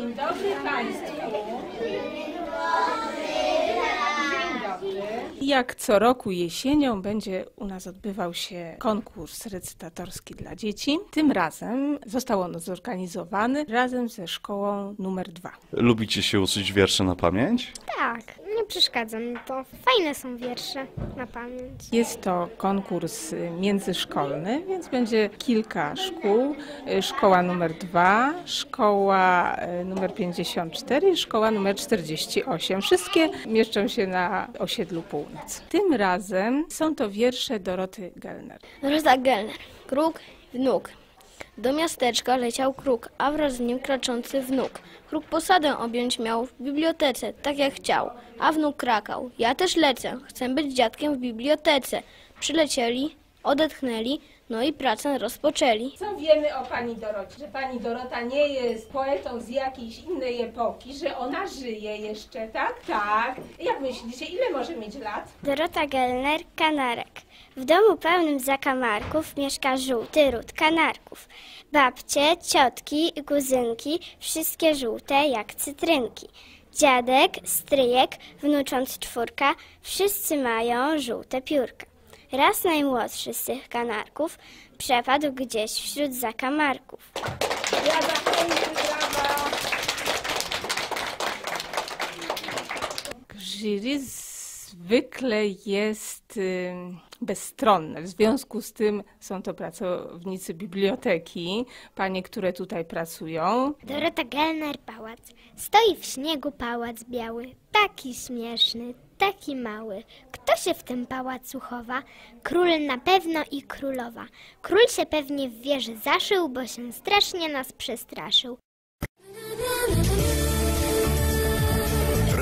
Dzień dobry Państwu. Dzień dobry. Jak co roku jesienią będzie u nas odbywał się konkurs recytatorski dla dzieci. Tym razem został on zorganizowany razem ze szkołą numer dwa. Lubicie się uczyć wiersze na pamięć? Tak, przeszkadza mi to. Fajne są wiersze na pamięć. Jest to konkurs międzyszkolny, więc będzie kilka szkół. Szkoła numer 2, szkoła y, numer 54 i szkoła numer 48. Wszystkie mieszczą się na osiedlu Północ. Tym razem są to wiersze Doroty Gelner. Rosa Gelner. Kruk, wnuk. Do miasteczka leciał kruk, a wraz z nim kroczący wnuk. Kruk posadę objąć miał w bibliotece, tak jak chciał, a wnuk krakał. Ja też lecę, chcę być dziadkiem w bibliotece. Przylecieli, odetchnęli, no i pracę rozpoczęli. Co wiemy o pani Dorocie? Że pani Dorota nie jest poetą z jakiejś innej epoki, że ona żyje jeszcze, tak? Tak. Jak myślicie, ile może mieć lat? Dorota Gelner, kanarek. W domu pełnym zakamarków mieszka żółty ród kanarków. Babcie, ciotki kuzynki, wszystkie żółte jak cytrynki. Dziadek, stryjek, wnucząc czwórka, wszyscy mają żółte piórka. Raz najmłodszy z tych kanarków przepadł gdzieś wśród zakamarków. Jury zwykle jest bezstronne. W związku z tym są to pracownicy biblioteki, panie, które tutaj pracują. Dorota Gelner pałac. Stoi w śniegu pałac biały, taki śmieszny, taki mały. Kto się w tym pałacu chowa? Król na pewno i królowa. Król się pewnie w wieży zaszył, bo się strasznie nas przestraszył.